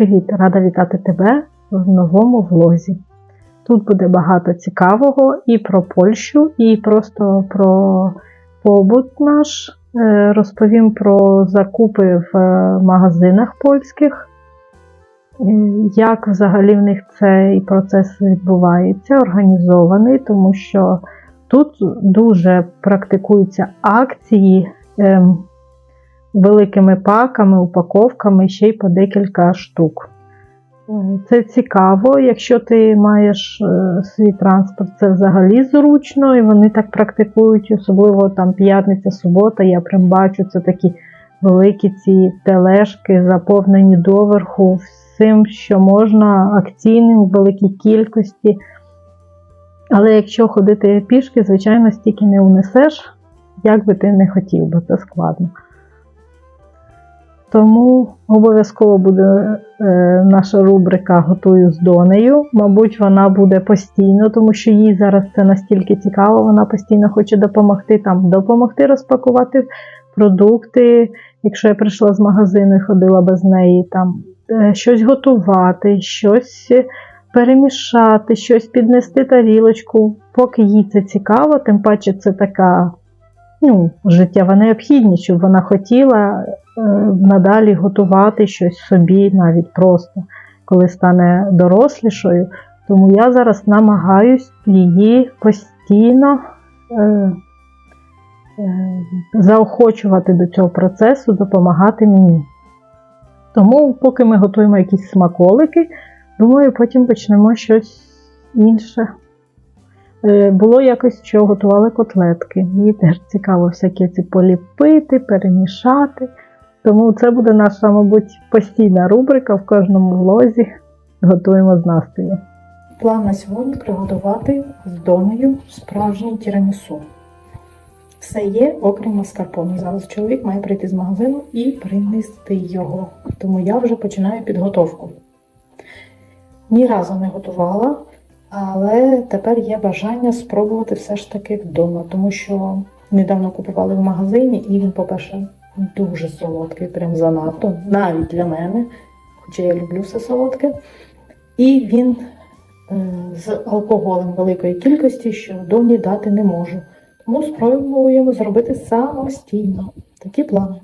Привіт! Рада вітати тебе в новому влозі. Тут буде багато цікавого і про Польщу, і просто про побут наш. Е, Розповім про закупи в е, магазинах польських, е, як взагалі в них цей процес відбувається, організований, тому що тут дуже практикуються акції. Великими паками, упаковками, ще й по декілька штук. Е, Це цікаво, якщо ти маєш е, свій транспорт, це взагалі зручно, і вони так практикують, особливо там п'ятниця, субота. Я прям бачу це такі великі ці тележки, заповнені доверху всім, що можна, акційним в великій кількості. Але якщо ходити пішки, звичайно, стільки не унесеш, як би ти не хотів, бо це складно. Тому обов'язково буде е, наша рубрика Готую з Донею. Мабуть, вона буде постійно, тому що їй зараз це настільки цікаво, вона постійно хоче допомогти там, допомогти розпакувати продукти. Якщо я прийшла з магазину і ходила без неї, там е, щось готувати, щось перемішати, щось піднести тарілочку. Поки їй це цікаво, тим паче це така ну, життєва необхідність, щоб вона хотіла е, надалі готувати щось собі, навіть просто, коли стане дорослішою. Тому я зараз намагаюсь її постійно е, е, заохочувати до цього процесу, допомагати мені. Тому, поки ми готуємо якісь смаколики, думаю, потім почнемо щось інше. Е, Було якось, що готували котлетки. Їй теж цікаво всякі ці поліпити, перемішати. Тому це буде наша, мабуть, постійна рубрика в кожному влозі. Готуємо з Настею. План на сьогодні приготувати з донею справжній тірамісу. Все є, окрім маскарпоне. Зараз чоловік має прийти з магазину і принести його. Тому я вже починаю підготовку. Ні разу не готувала, але тепер є бажання спробувати все ж таки вдома, тому що недавно купували в магазині, і він, по-перше, дуже солодкий, прям занадто, навіть для мене, хоча я люблю все солодке. І він е, з алкоголем великої кількості, що вдома дати не можу. Тому спробуємо зробити самостійно. Такі плани.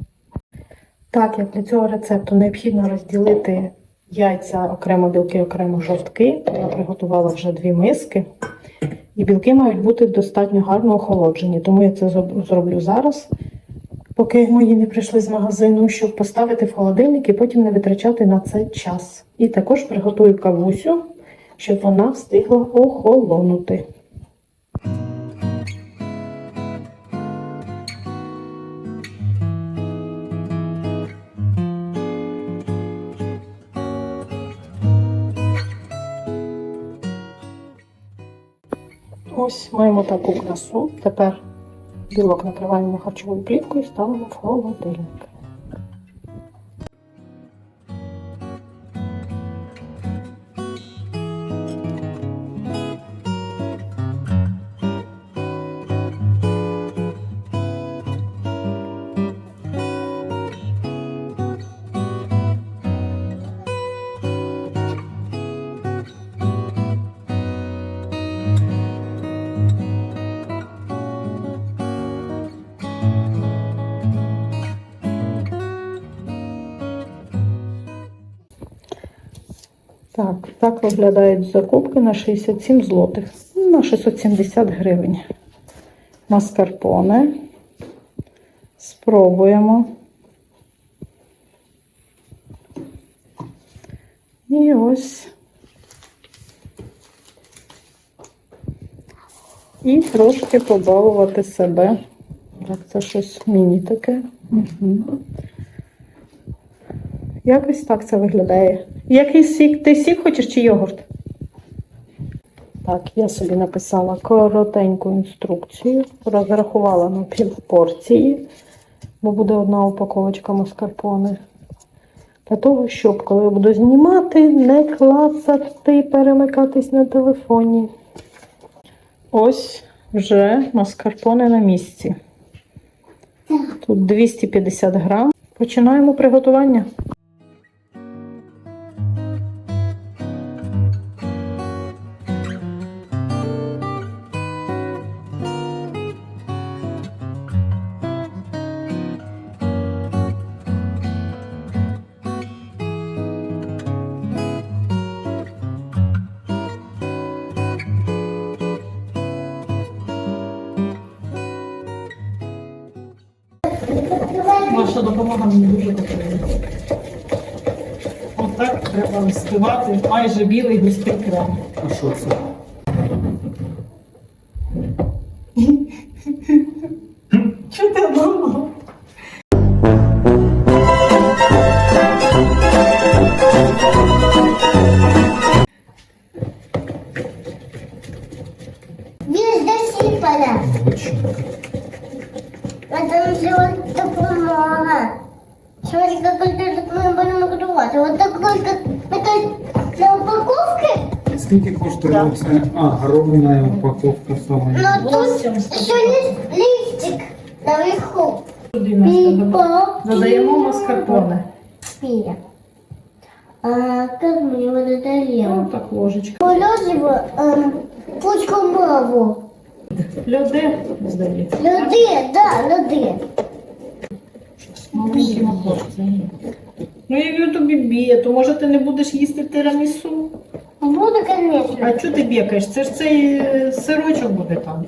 Так, як для цього рецепту необхідно розділити яйця окремо білки, окремо жовтки. Я приготувала вже дві миски. І білки мають бути достатньо гарно охолоджені, тому я це зроблю зараз, поки мої не прийшли з магазину, щоб поставити в холодильник і потім не витрачати на це час. І також приготую кавусю, щоб вона встигла охолонути. Ось маємо таку красу. Тепер білок накриваємо харчовою плівкою і ставимо в холодильник. Так, так виглядають закупки на 67 злотих, ну, на 670 гривень. Маскарпоне. Спробуємо. І ось. І трошки побалувати себе. Так, це щось міні таке. Угу. Якось так це виглядає. Який сік? Ти сік хочеш чи йогурт? Так, я собі написала коротеньку інструкцію, розрахувала на пів порції, бо буде одна упаковочка маскарпоне. Для того, щоб коли я буду знімати, не клацати, перемикатись на телефоні. Ось вже маскарпоне на місці. Тут 250 грам. Починаємо приготування. Допомога мені дуже потрібна. Отак треба співати майже білий густий крем. А що це? Коштує це? Упаковка саме. Но тут еще есть листик наверху. Додаємо маскарпоне. Пия. А как мне его Ну, додаем? так ложечка. Положим эм, пучку маву. Люди, здається. Люди, да, люди. Маленькі. Ну, він тобі б'є, то може ти не будеш їсти тирамісу? Конечно. А чого ти б'єкаєш? Це ж цей е, сирочок буде там.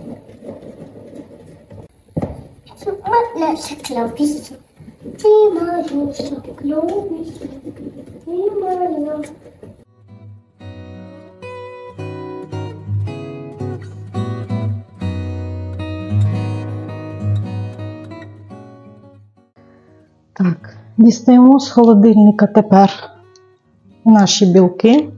Так, дістаємо з холодильника тепер наші білки.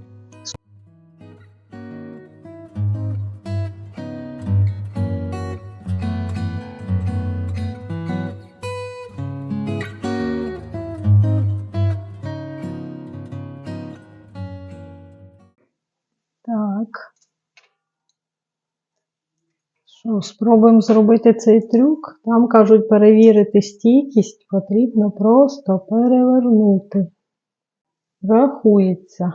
Що, спробуємо зробити цей трюк. Там кажуть, перевірити стійкість потрібно просто перевернути. Рахується.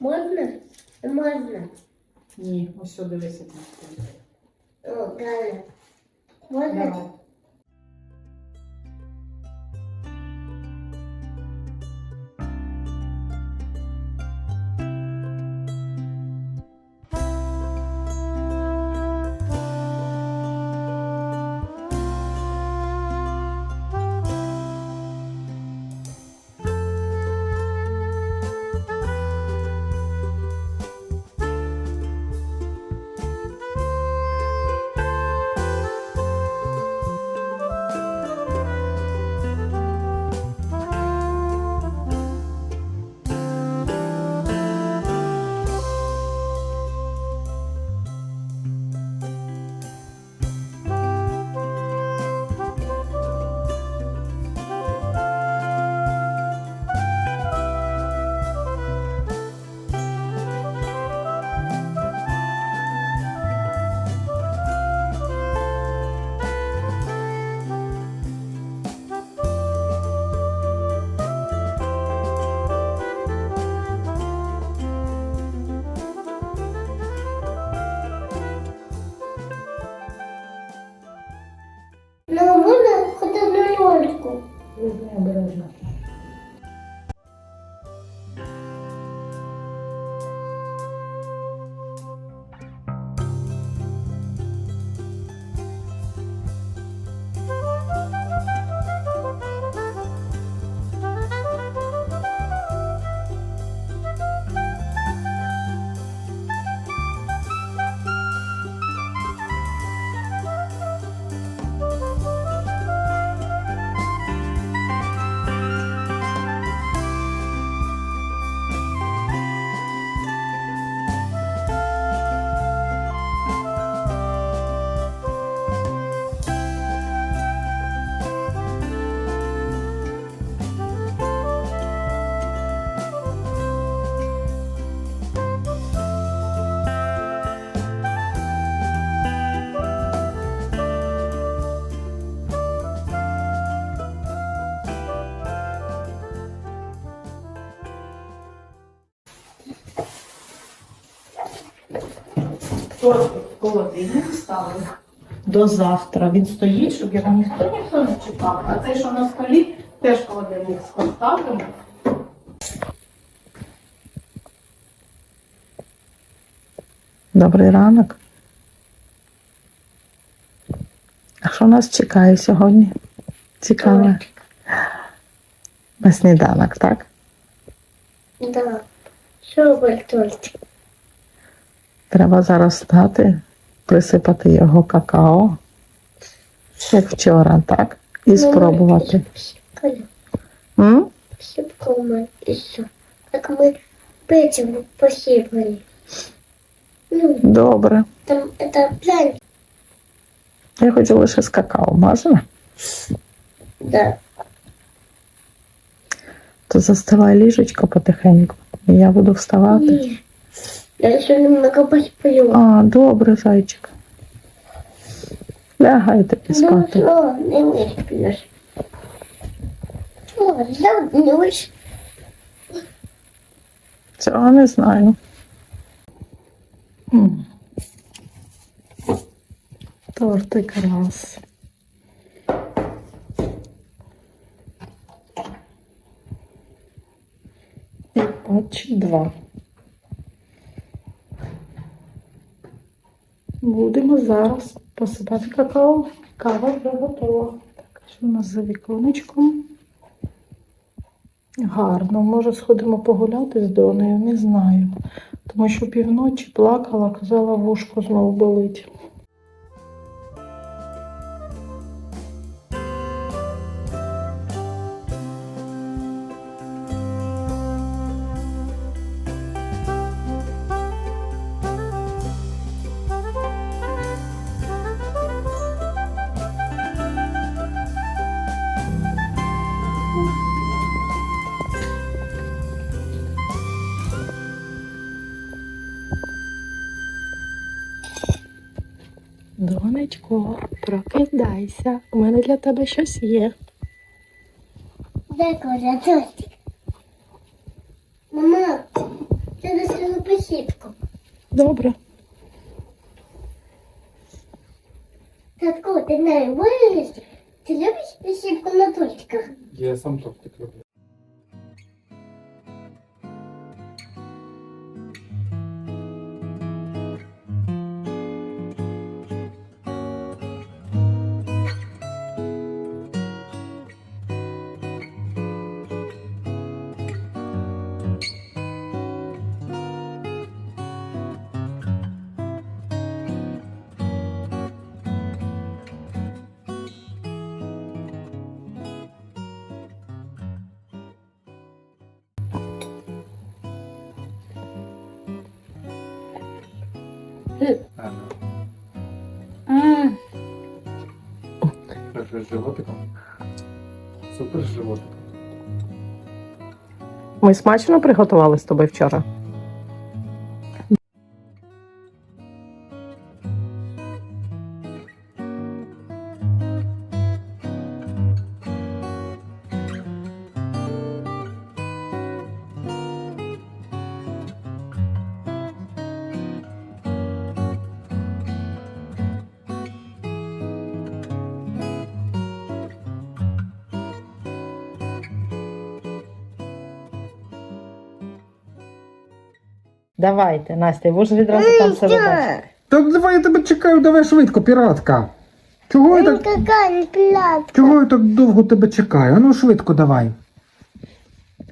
Можно? Можно. Ні, ось сюди дивися. 我看了，我看。Холодильник ставили. до завтра. Він стоїть, щоб його ніхто ніхто не чекав. А цей, що на столі, теж холодильник поставимо. Добрий ранок. А що нас чекає сьогодні? Цікаве. На сніданок, так? Да. Що ви тут? Треба зараз стати, присипати його какао, як вчора, так? І спробувати. М? Сипку ми і все. Так ми печиво посипали. Ну, Добре. там это план. Я хочу лише з какао, можна? Да. То застилай ліжечко потихеньку. І я буду вставати. Ні. Я ще немного посплю. А, добре, зайчик. Лягай тобі Ну, спати. що, не. О, заснусь. Цього не знаю. М. Тортик раз. І патч два. Будемо зараз посипати какао. Кава вже готова. Так, що у нас за віконечком? Гарно, може сходимо погуляти з Донею, не знаю. Тому що півночі плакала, казала, вушко знову болить. Донечко, прокидайся. У мене для тебе щось є. Дай, Коля, тортик. Мама, це на свою посипку. Добре. Татко, ти не будеш? Ти любиш посипку на тортиках? Я сам тортик роблю. Ну. Хорошо, з животиком. Супер з животиком. Ми смачно приготували з тобою вчора. Давайте, Настя, ви ж відразу там себе бачите. Та давай я тебе чекаю, давай швидко, піратка. Чого я так, Какая чого я так довго тебе чекаю? А ну швидко давай.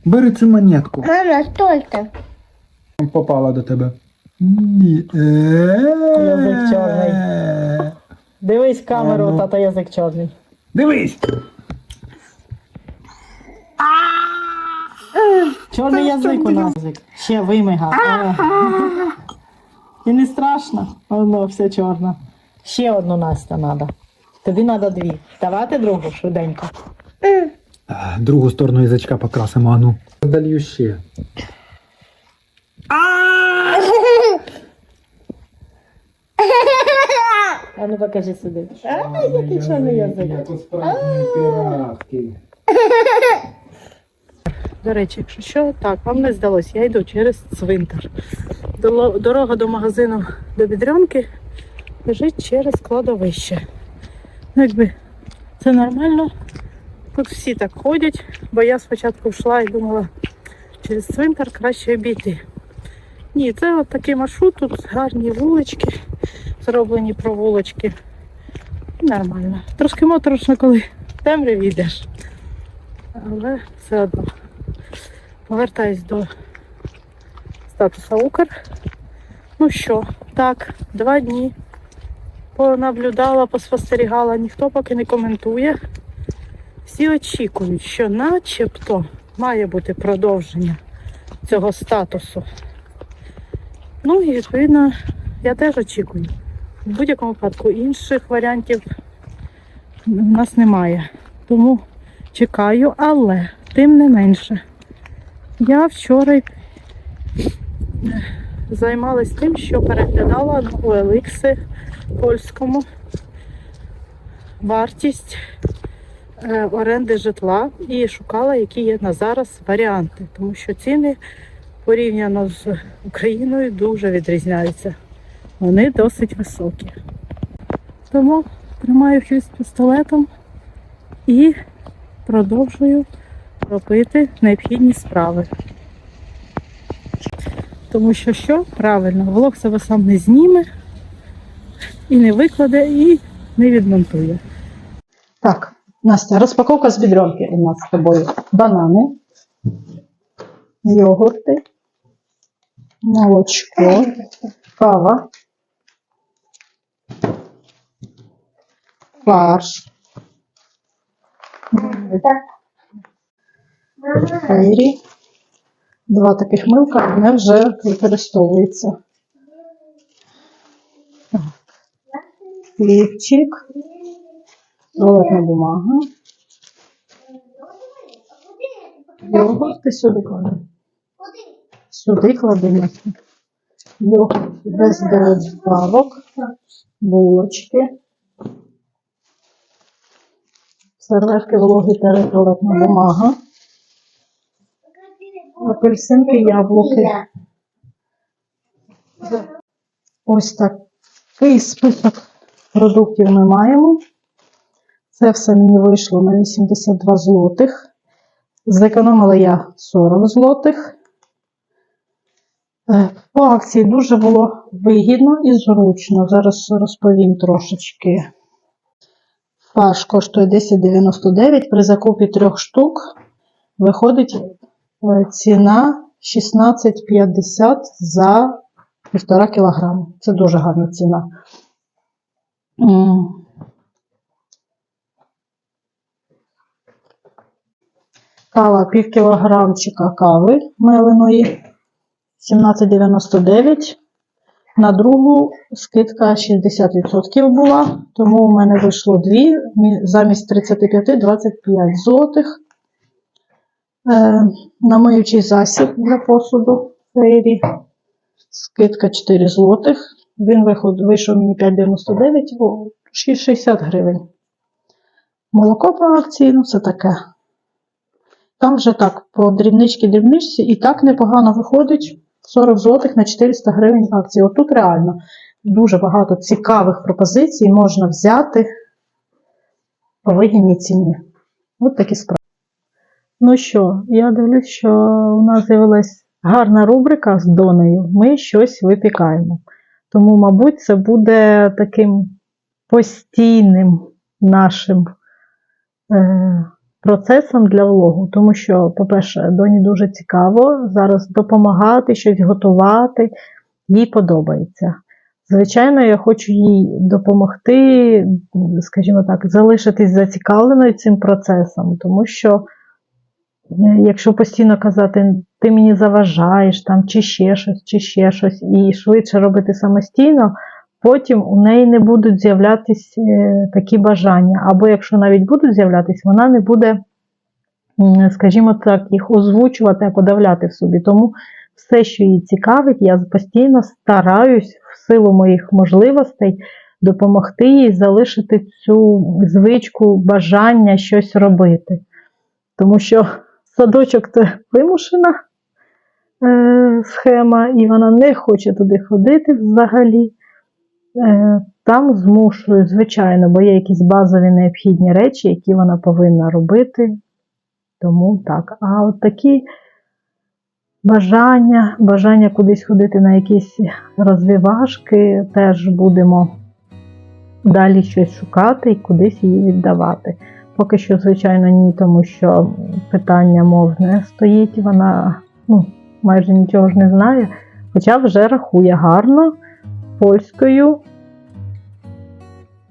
Бери цю монетку. Мама, столько. Попала до тебе. Ні. Язик чорний. Дивись камеру, тата язик чорний. Дивись. Чорний язик у нас. Ще вимига. І не страшно. Воно все чорне. Ще одну Настя треба. Тобі треба дві. Давайте другу швиденько. Другу сторону язичка покрасимо, ану. Долью ще. А ну покажи сюди. А, який чорний язик. Як справжні піратки. До речі, якщо що, так, вам не здалось, я йду через цвинтар. Дорога до магазину до Бідрянки лежить через кладовище. Ну, якби це нормально. Тут всі так ходять, бо я спочатку йшла і думала, через цвинтар краще обійти. Ні, це от такий маршрут, тут гарні вулички, зроблені провулочки. Нормально. Трошки моторошно, коли темряві йдеш. Але все одно. Повертаюсь до статуса Укр. Ну що, так, два дні понаблюдала, поспостерігала, ніхто поки не коментує. Всі очікують, що начебто має бути продовження цього статусу. Ну і відповідно я теж очікую. В будь-якому випадку інших варіантів в нас немає. Тому чекаю, але тим не менше. Я вчора займалась тим, що переглядала на OLX польському вартість е, оренди житла і шукала, які є на зараз варіанти, тому що ціни порівняно з Україною дуже відрізняються. Вони досить високі. Тому тримаю хвіст пістолетом і продовжую робити необхідні справи. Тому що що? Правильно, влог себе сам не зніме і не викладе, і не відмонтує. Так, Настя, розпаковка з бідронки у нас з тобою. Банани, йогурти, молочко, кава, фарш, фейрі. Два таких милка, одне вже використовується. Так. Хлібчик, туалетна бумага. Йогурти сюди клади. Сюди. Настя. Йогурт без добавок, булочки. Серветки вологі та туалетна бумага. Апельсинки, яблуки. Ось такий список продуктів ми маємо. Це все мені вийшло на 82 злотих. Зекономила я 40 злотих. Е, По акції дуже було вигідно і зручно. Зараз розповім трошечки. Фарш коштує 10,99. При закупі трьох штук виходить ціна 16,50 за 1,5 кг. Це дуже гарна ціна. Кава пів кілограмчика кави меленої 17,99. На другу скидка 60% була, тому у мене вийшло дві замість 35 25 злотих. Е, намиючий засіб для посуду фейрі. Скидка 4 злотих. Він вийшов мені 5,99, о, 60 гривень. Молоко по акції, ну це таке. Там вже так, по дрібнички-дрібничці, і так непогано виходить 40 злотих на 400 гривень акції. Отут реально дуже багато цікавих пропозицій можна взяти по вигідній ціні. От такі справи. Ну що, я дивлюсь, що у нас з'явилась гарна рубрика з Донею. Ми щось випікаємо. Тому, мабуть, це буде таким постійним нашим е, процесом для влогу. Тому що, по-перше, доні дуже цікаво зараз допомагати, щось готувати, їй подобається. Звичайно, я хочу їй допомогти, скажімо так, залишитись зацікавленою цим процесом, тому що якщо постійно казати, ти мені заважаєш, там, чи ще щось, чи ще щось, і швидше робити самостійно, потім у неї не будуть з'являтись е, такі бажання. Або якщо навіть будуть з'являтись, вона не буде, скажімо так, їх озвучувати, а подавляти в собі. Тому все, що її цікавить, я постійно стараюсь в силу моїх можливостей допомогти їй залишити цю звичку бажання щось робити. Тому що садочок це вимушена е, схема, і вона не хоче туди ходити взагалі. Е, Там змушую, звичайно, бо є якісь базові необхідні речі, які вона повинна робити. Тому так. А от такі бажання, бажання кудись ходити на якісь розвивашки, теж будемо далі щось шукати і кудись її віддавати. Поки що, звичайно, ні, тому що питання мов не стоїть, вона ну, майже нічого ж не знає, хоча вже рахує гарно польською,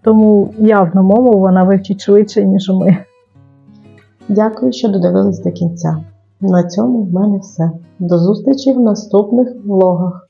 тому явно мову вона вивчить швидше, ніж ми. Дякую, що додивились до кінця. На цьому в мене все. До зустрічі в наступних влогах.